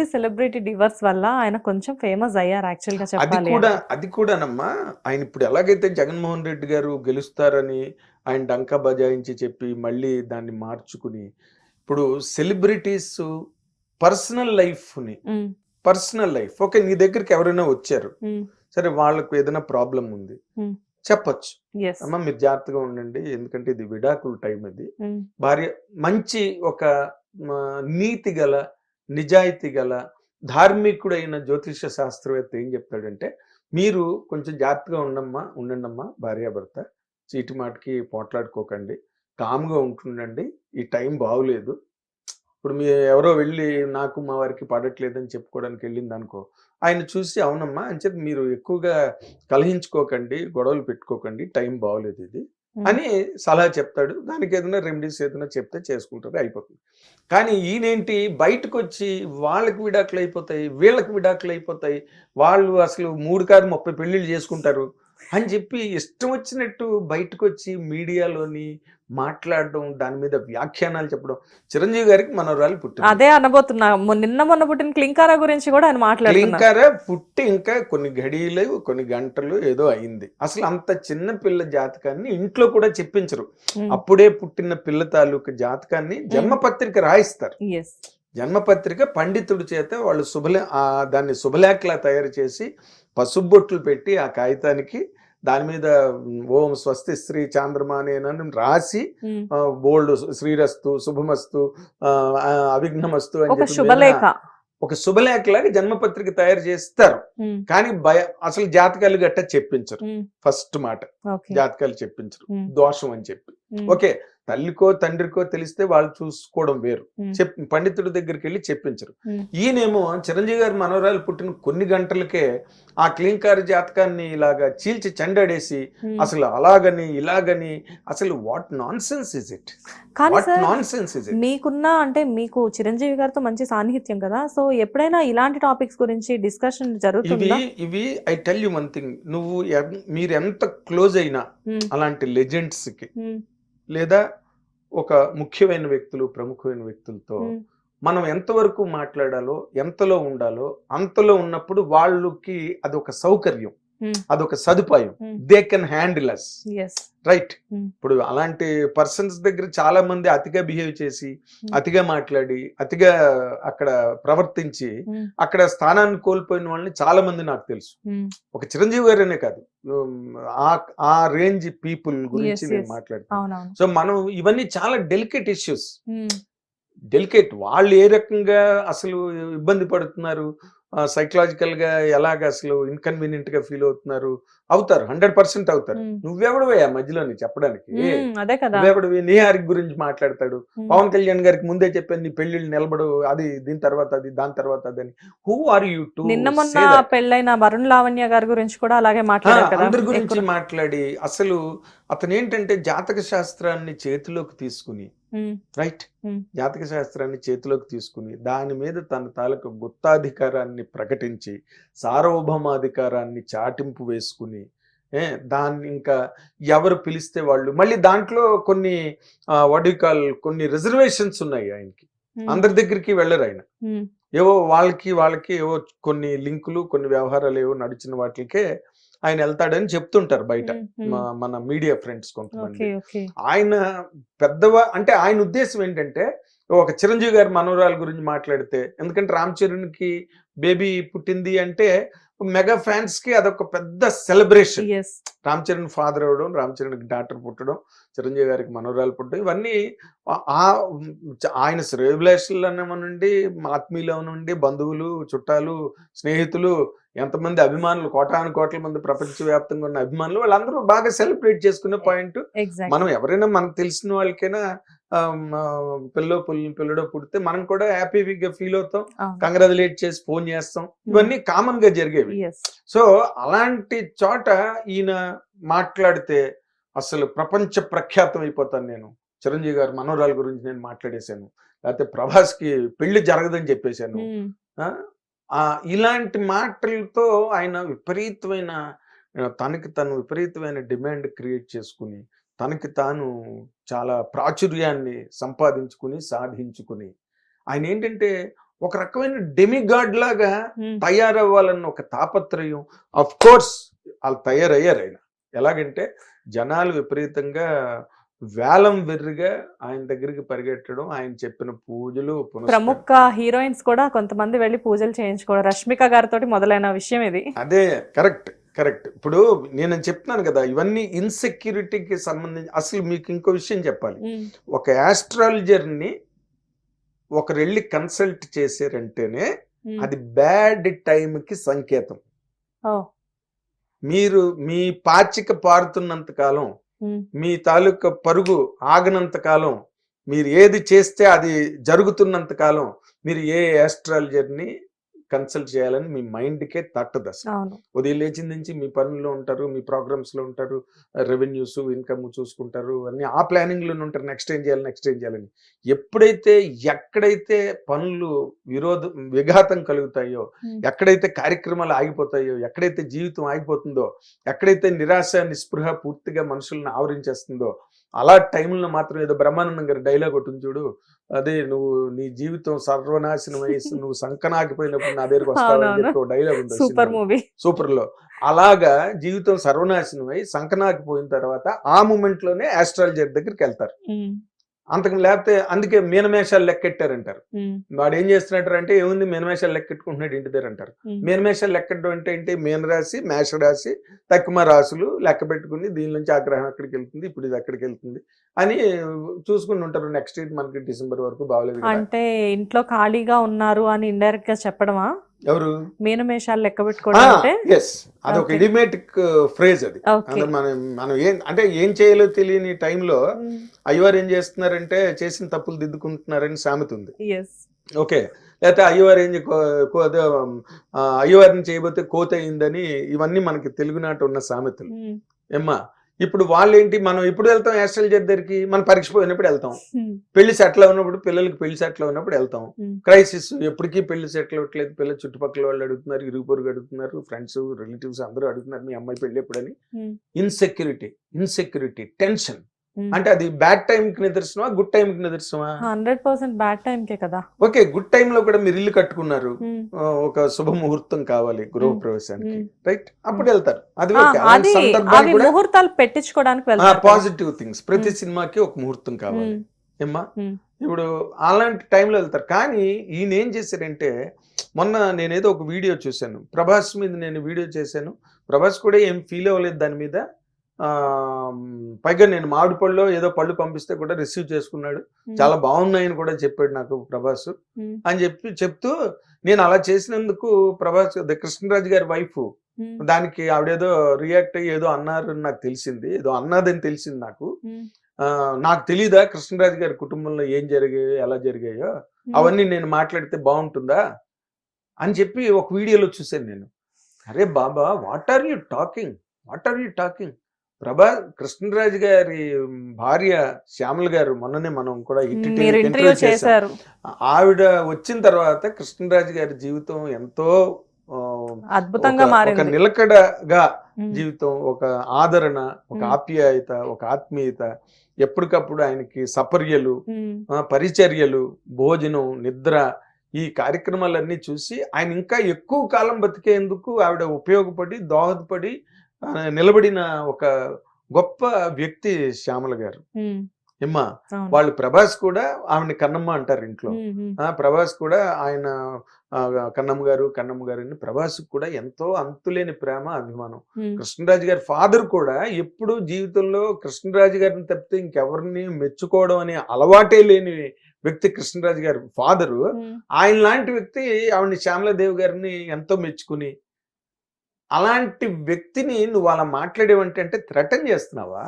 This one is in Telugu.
మంది సెలబ్రిటీ డివర్స్ వల్ల ఆయన కొంచెం ఫేమస్ అయ్యారు యాక్చువల్గా అది చెప్పాలి కూడా. అది కూడానమ్మా ఆయన ఇప్పుడు ఎలాగైతే జగన్మోహన్ రెడ్డి గారు గెలుస్తారని ఆయన డంకా బజాయించి చెప్పి మళ్ళీ దాన్ని మార్చుకుని ఇప్పుడు సెలబ్రిటీస్ పర్సనల్ లైఫ్ని ఉమ్, పర్సనల్ లైఫ్ ఓకే నీ దగ్గరికి ఎవరైనా వచ్చారు ఉమ్, సరే వాళ్ళకు ఏదైనా ప్రాబ్లం ఉంది. చెప్పొచ్చు. Yes, అమ్మ మీరు జాగ్రత్తగా ఉండండి ఎందుకంటే ఇది విడాకుల టైం ఇది ఉమ్, భార్య మంచి ఒక మ, నీతి గల నిజాయితీ గల ధార్మికుడైన జ్యోతిష శాస్త్రవేత్త ఏం చెప్తాడంటే మీరు కొంచెం జాగ్రత్తగా ఉండమ్మా ఉండండమ్మా భార్యాభర్త. చీటి మాటికి పోట్లాడుకోకండి. కామ్గా ఉంటుండండి. ఈ టైం బాగులేదు. ఇప్పుడు మీ ఎవరో వెళ్ళి నాకు మా వారికి పడట్లేదని చెప్పుకోవడానికి వెళ్ళింది అనుకో ఆయన చూసి అవునమ్మా అని చెప్పి మీరు ఎక్కువగా కలహించుకోకండి గొడవలు పెట్టుకోకండి టైం బాగోలేదు ఇది. అని సలహా చెప్తాడు. దానికి ఏదైనా రెమెడీస్ ఏదైనా చెప్తే చేసుకుంటారు అయిపోతుంది. కానీ ఈయనేంటి? బయటకు వచ్చి వాళ్ళకి విడాకులు అయిపోతాయి వీళ్ళకి విడాకులు అయిపోతాయి. వాళ్ళు అసలు మూడు కాదు ముప్పై పెళ్ళిళ్ళు చేసుకుంటారు అని చెప్పి ఇష్టం వచ్చినట్టు బయటకు వచ్చి మీడియాలోని మాట్లాడడం దాని మీద వ్యాఖ్యానాలు చెప్పడం. చిరంజీవి గారికి మనవరాలు పుట్టింది. అదే అనబోతున్నా. నిన్న మొన్న పుట్టిన క్లింకారా గురించి కూడా ఆయన మాట్లాడుతున్నారు. క్లింకర పుట్టి ఇంకా కొన్ని ఘడియలు కొన్ని గంటలు ఏదో అయింది. అసలు అంత చిన్న పిల్ల జాతకాన్ని ఇంట్లో కూడా చెప్పించరు. అప్పుడే పుట్టిన పిల్ల తాలూకు జాతకాన్ని జన్మపత్రిక రాయిస్తారు. Yes, జన్మపత్రిక పండితుడి చేత వాళ్ళు శుభలే ఆ దాన్ని శుభలేఖలా తయారు చేసి పసుబొట్లు పెట్టి ఆ కాగితానికి దాని మీద ఓం స్వస్తి శ్రీ చాంద్రమానేనని రాసి బోల్డ్ శ్రీరస్తు శుభమస్తు అవిఘ్నమస్తు అని చెప్పి శుభలేఖ. ఒక శుభలేఖలాగా జన్మపత్రిక తయారు చేస్తారు. కానీ భయ అసలు జాతకాలు గట్ట చెప్పించరు. ఫస్ట్ మాట జాతకాలు చెప్పించరు. దోషం అని చెప్పి. ఓకే. తల్లికో తండ్రికో తెలిస్తే వాళ్ళు చూసుకోవడం వేరు. చెప్ పండితుడి దగ్గరికి వెళ్ళి చెప్పించరు. ఈయనేమో చిరంజీవి గారి మనవరాలు పుట్టిన కొన్ని గంటలకే ఆ క్లీంకారి జాతకాన్ని ఇలాగా చీల్చి చెండాడేసి. అసలు అలాగని ఇలాగని అసలు what nonsense is it nonsense is it మీకున్న అంటే మీకు చిరంజీవి గారితో మంచి సాన్నిహిత్యం కదా? సో ఎప్పుడైనా ఇలాంటి టాపిక్స్ గురించి డిస్కషన్ ఇవి జరుగుతుందా? ఇవి I tell you one thing నువ్వు మీరు ఎంత క్లోజ్ అయినా అలాంటి లెజెండ్స్కి లేదా ఒక ముఖ్యమైన వ్యక్తులు ప్రముఖమైన వ్యక్తులతో మనం ఎంతవరకు మాట్లాడాలో ఎంతలో ఉండాలో అంతలో ఉన్నప్పుడు వాళ్ళకి అదొక సౌకర్యం. ఉమ్, అదొక సదుపాయం. They can handle us right Hmm. ఇప్పుడు అలాంటి పర్సన్స్ దగ్గర చాలా మంది అతిగా బిహేవ్ చేసి Hmm. అతిగా మాట్లాడి అతిగా అక్కడ ప్రవర్తించి ఉమ్, అక్కడ స్థానాన్ని కోల్పోయిన వాళ్ళని చాలా మంది నాకు తెలుసు. ఒక చిరంజీవి గారనే కాదు. ఆ ఆ రేంజ్ పీపుల్ గురించి నేను yes. మాట్లాడుతాను అవునవును. సో మనం ఇవన్నీ చాలా డెలికేట్ ఇష్యూస్ డెలికేట్ వాళ్ళు ఏ రకంగా అసలు ఇబ్బంది పడుతున్నారు? సైకలాజికల్గా ఎలాగ అసలు ఇన్కన్వీనియంట్గా ఫీల్ అవుతున్నారు? అవుతారు హండ్రెడ్ పర్సెంట్ అవుతారు. ఉమ్, నువ్వెవడవయ్యా మధ్యలోని చెప్పడానికి? నువ్వెవడవి నీ హారికి గురించి మాట్లాడతాడు. పవన్ కళ్యాణ్ గారికి ముందే చెప్పాను నీ పెళ్ళిళ్ళు నిలబడు అది దీని తర్వాత అది దాని తర్వాత అది అని. హూ ఆర్ యూ టు నిన్న మొన్న పెళ్ళైన వరుణ్ లావణ్య గారి గురించి కూడా అలాగే మాట్లాడారు అందరి గురించి మాట్లాడి అసలు అతను ఏంటంటే జాతక శాస్త్రాన్ని చేతిలోకి తీసుకుని రైట్. జాతక శాస్త్రాన్ని చేతిలోకి తీసుకుని దాని మీద తన తాలూకు గుత్తాధికారాన్ని ప్రకటించి సార్వభౌమాధికారాన్ని చాటింపు వేసుకుని ఏ దాన్ని ఇంకా ఎవరు పిలిస్తే వాళ్ళు మళ్ళీ దాంట్లో కొన్ని వడ్ కాల్ కొన్ని రిజర్వేషన్స్ ఉన్నాయి ఆయనకి. అందరి దగ్గరికి వెళ్ళరు ఆయన. ఏవో వాళ్ళకి వాళ్ళకి ఏవో కొన్ని లింకులు కొన్ని వ్యవహారాలు ఏవో నడిచిన వాటికే ఆయన వెళ్తాడని చెప్తుంటారు బయట మన మీడియా ఫ్రెండ్స్ కొంతమంది. ఆయన పెద్దవా అంటే ఆయన ఉద్దేశం ఏంటంటే ఒక చిరంజీవి గారి మనవరాల గురించి మాట్లాడితే ఎందుకంటే రామ్ చరణ్కి బేబీ పుట్టింది అంటే మెగా ఫ్యాన్స్కి అదొక పెద్ద సెలబ్రేషన్. రామ్ చరణ్ ఫాదర్ అవ్వడం రామ్ చరణ్కి డాక్టర్ పుట్టడం చిరంజీవి గారికి మనవరాలు పుట్టడం ఇవన్నీ ఆ- ఆయన శ్రేయభిలాషులు అన్నమనండి ఆత్మీయులు నుండి బంధువులు చుట్టాలు స్నేహితులు ఎంతమంది అభిమానులు కోటాను కోట్ల మంది ప్రపంచవ్యాప్తంగా ఉన్న అభిమానులు వాళ్ళందరూ బాగా సెలబ్రేట్ చేసుకునే పాయింట్. మనం ఎవరైనా మనకు తెలిసిన వాళ్ళకైనా పిల్లో పుల్లి పిల్లడో పుడితే మనం కూడా హ్యాపీగా ఫీల్ అవుతాం. కంగ్రాచులేట్ చేసి ఫోన్ చేస్తాం. ఇవన్నీ కామన్గా జరిగేవి. సో అలాంటి చోట ఈయన మాట్లాడితే అసలు ప్రపంచ ప్రఖ్యాతం అయిపోతాను నేను. చిరంజీవి గారు మనోరాల గురించి నేను మాట్లాడేశాను. లేకపోతే ప్రభాస్కి పెళ్ళి జరగదని చెప్పేశాను. ఆ, ఆ, ఇలాంటి మాటలతో ఆయన విపరీతమైన తనకి తను విపరీతమైన డిమాండ్ క్రియేట్ చేసుకుని తనకి తాను చాలా ప్రాచుర్యాన్ని సంపాదించుకుని సాధించుకుని. ఆయన ఏంటంటే ఒక రకమైన డెమిగాడ్ లాగా తయారవ్వాలన్న ఒక తాపత్రయం. అఫ్ కోర్స్ వాళ్ళు తయారయ్యారు ఆయన. ఎలాగంటే జనాలు విపరీతంగా వేలం వెర్రిగా ఆయన దగ్గరికి పరిగెట్టడం ఆయన చెప్పిన పూజలు. ప్రముఖ హీరోయిన్స్ కూడా కొంతమంది వెళ్ళి పూజలు చేయించుకోవడం. రష్మిక గారితో మొదలైన విషయం ఇది. అదే కరెక్ట్. కరెక్ట్. ఇప్పుడు నేను చెప్తున్నాను కదా ఇవన్నీ ఇన్సెక్యూరిటీకి సంబంధించి అసలు మీకు ఇంకో విషయం చెప్పాలి. ఒక ఆస్ట్రాలజర్ని ఒకరు వెళ్ళి కన్సల్ట్ చేశారంటేనే అది బ్యాడ్ టైంకి సంకేతం. మీరు మీ పాచిక పారుతున్నంత కాలం మీ తాలూకా పరుగు ఆగనంత కాలం మీరు ఏది చేస్తే అది జరుగుతున్నంత కాలం మీరు ఏ ఆస్ట్రాలజర్ని కన్సల్ట్ చేయాలని మీ మైండ్కే తట్టదు అసలు. ఉదయం లేచిన నుంచి మీ పనుల్లో ఉంటారు మీ programs లో ఉంటారు రెవెన్యూస్ ఇన్కమ్ చూసుకుంటారు అన్ని ఆ లోనే ఉంటారు. నెక్స్ట్ ఏం చేయాలి నెక్స్ట్ ఏం చేయాలని. ఎప్పుడైతే ఎక్కడైతే పనులు విరోధ విఘాతం కలుగుతాయో ఎక్కడైతే కార్యక్రమాలు ఆగిపోతాయో ఎక్కడైతే జీవితం ఆగిపోతుందో ఎక్కడైతే నిరాశ నిస్పృహ పూర్తిగా మనుషులను ఆవరించేస్తుందో అలా టైంలో మాత్రం ఏదో బ్రహ్మానందం గారి డైలాగ్ ఒకటి ఉంది చూడు. అదే నువ్వు నీ జీవితం సర్వనాశనం అయ్యి నువ్వు సంకనాకిపోయినప్పుడు నా దగ్గరకు వస్తావని. చెప్పి డైలాగ్ సూపర్. మూవీ. సూపర్లో అలాగా జీవితం సర్వనాశనం అయి సంకనాకిపోయిన తర్వాత ఆ మూమెంట్లోనే ఆస్ట్రాలజర్ దగ్గరికి వెళ్తారు. అంతకు లేకపోతే అందుకే మీనమేషాలు లెక్కెట్టారంటారు. వాడు ఏం చేస్తున్నట్టు అంటే ఏముంది మీనమేషాలు లెక్కెట్టుకుంటున్నాడు ఇంటి దగ్గర అంటారు. మీనమేషాలు లెక్కడం అంటే ఏంటి? మీనరాశి మేష రాశి తక్కువ రాశులు లెక్క పెట్టుకుని దీని నుంచి ఆ గ్రహం ఎక్కడికి వెళ్తుంది ఇప్పుడు ఇది ఎక్కడికి వెళ్తుంది అని చూసుకుని ఉంటారు. నెక్స్ట్ ఇయర్ మనకి డిసెంబర్ వరకు బాగలేదు అంటే ఇంట్లో ఖాళీగా ఉన్నారు అని ఇండైరెక్ట్గా చెప్పడమా? ఎవరు? మీనమేషాలు లెక్క పెట్టుకోవడం ఎస్ అదొక. ఇడిమేటిక్ ఫ్రేజ్ అది. ఓకే అందులో మనం మనం ఏం అంటే ఏం చేయాలో తెలియని టైంలో అయ్యవారు ఏం చేస్తున్నారంటే చేసిన తప్పులు దిద్దుకుంటున్నారని సామెత ఉంది. ఓకే లేకపోతే అయ్యవారు ఏం అదే, అయ్యవారిని చేయబోతే కోత అయిందని ఇవన్నీ మనకి తెలుగునాట ఉన్న సామెతలు. ఏమ్మా? ఇప్పుడు వాళ్ళు ఏంటి మనం ఎప్పుడు వెళ్తాం ఆస్ట్రాలజర్ దగ్గరికి? మన పరీక్ష పోయినప్పుడు వెళ్తాం. పెళ్ళి సెటిల్ ఉన్నప్పుడు పిల్లలకి పెళ్ళి సెటిల్ ఉన్నప్పుడు వెళ్తాం. క్రైసిస్ ఎప్పటికీ పెళ్ళి సెటిల్ అవ్వట్లేదు. పిల్లలు చుట్టుపక్కల వాళ్ళు అడుగుతున్నారు ఇరుగు పొరుగు అడుగుతున్నారు ఫ్రెండ్స్ రిలేటివ్స్ అందరూ అడుగుతున్నారు మీ అమ్మాయి పెళ్ళి ఎప్పుడని. Insecurity insecurity tension. అంటే అది బ్యాడ్ టైం కి నిదర్శనమా గుడ్ టైం కి నిదర్శనమా? హండ్రెడ్ పర్సెంట్ బ్యాడ్ టైం కే కదా. ఓకే గుడ్ టైం లో కూడా మీరు ఇల్లు కట్టుకున్నారు. ఒక శుభముహూర్తం కావాలి గృహ ప్రవేశానికి. రైట్? అప్పుడు వెళ్తారు. అది అది ముహూర్తాలు పెట్టించుకోవడానికి వెళ్తారు. పాజిటివ్ థింగ్స్ ప్రతి సినిమాకి ఒక ముహూర్తం కావాలి. ఏమ్మా. ఇప్పుడు అలాంటి టైంలో వెళ్తారు. కానీ ఈయన ఏం చేశారంటే మొన్న నేనేదో ఒక వీడియో చూశాను. ప్రభాస్ మీద నేను వీడియో చేశాను. ప్రభాస్ కూడా ఏం ఫీల్ అవ్వలేదు దాని మీద. పైగా నేను మామిడి పళ్ళు ఏదో పళ్ళు పంపిస్తే కూడా రిసీవ్ చేసుకున్నాడు. చాలా బాగున్నాయని కూడా చెప్పాడు నాకు ప్రభాస్. అని చెప్పి చెప్తూ నేను అలా చేసినందుకు ప్రభాస్ కృష్ణరాజు గారి వైఫ్ దానికి ఆవిడేదో రియాక్ట్ అయ్యి ఏదో అన్నారు అని నాకు తెలిసింది. ఏదో అన్నదని తెలిసింది నాకు. నాకు తెలీదా కృష్ణరాజు గారి కుటుంబంలో ఏం జరిగాయో ఎలా జరిగాయో. అవన్నీ నేను మాట్లాడితే బాగుంటుందా? అని చెప్పి ఒక వీడియోలో చూశాను నేను. అరే బాబా what are you talking what are you talking Prabha Krishnaraju గారి భార్య శ్యామల గారు మొన్ననే మనం కూడా ఇంటర్వ్యూ. చేశారు ఆవిడ వచ్చిన తర్వాత కృష్ణరాజు గారి జీవితం ఎంతో అద్భుతంగా ఒక- నిలకడగా జీవితం ఒక ఆదరణ ఒక. ఆప్యాయత ఒక ఆత్మీయత ఎప్పటికప్పుడు ఆయనకి సపర్యలు పరిచర్యలు భోజనం నిద్ర ఈ కార్యక్రమాలన్నీ చూసి ఆయన ఇంకా ఎక్కువ కాలం బతికేందుకు ఆవిడ ఉపయోగపడి దోహదపడి నిలబడిన ఒక గొప్ప వ్యక్తి శ్యామల గారు. అవును. వాళ్ళు ప్రభాస్ కూడా ఆవిడని కన్నమ్మ అంటారు ఇంట్లో. ప్రభాస్ కూడా ఆయన కన్నమ్మ గారు కన్నమ్మ గారు అని ప్రభాస్ కూడా ఎంతో అంతులేని ప్రేమ అభిమానం. కృష్ణరాజు గారి ఫాదర్ కూడా ఎప్పుడు జీవితంలో కృష్ణరాజు గారిని తప్పితే ఇంకెవరిని మెచ్చుకోవడం అనే అలవాటే లేని వ్యక్తి కృష్ణరాజు గారి ఫాదరు. ఆయన లాంటి వ్యక్తి ఆవిడ శ్యామలాదేవి గారిని ఎంతో మెచ్చుకుని అలాంటి వ్యక్తిని నువ్వు అలా మాట్లాడేవంటే అంటే థ్రెటన్ చేస్తున్నావా?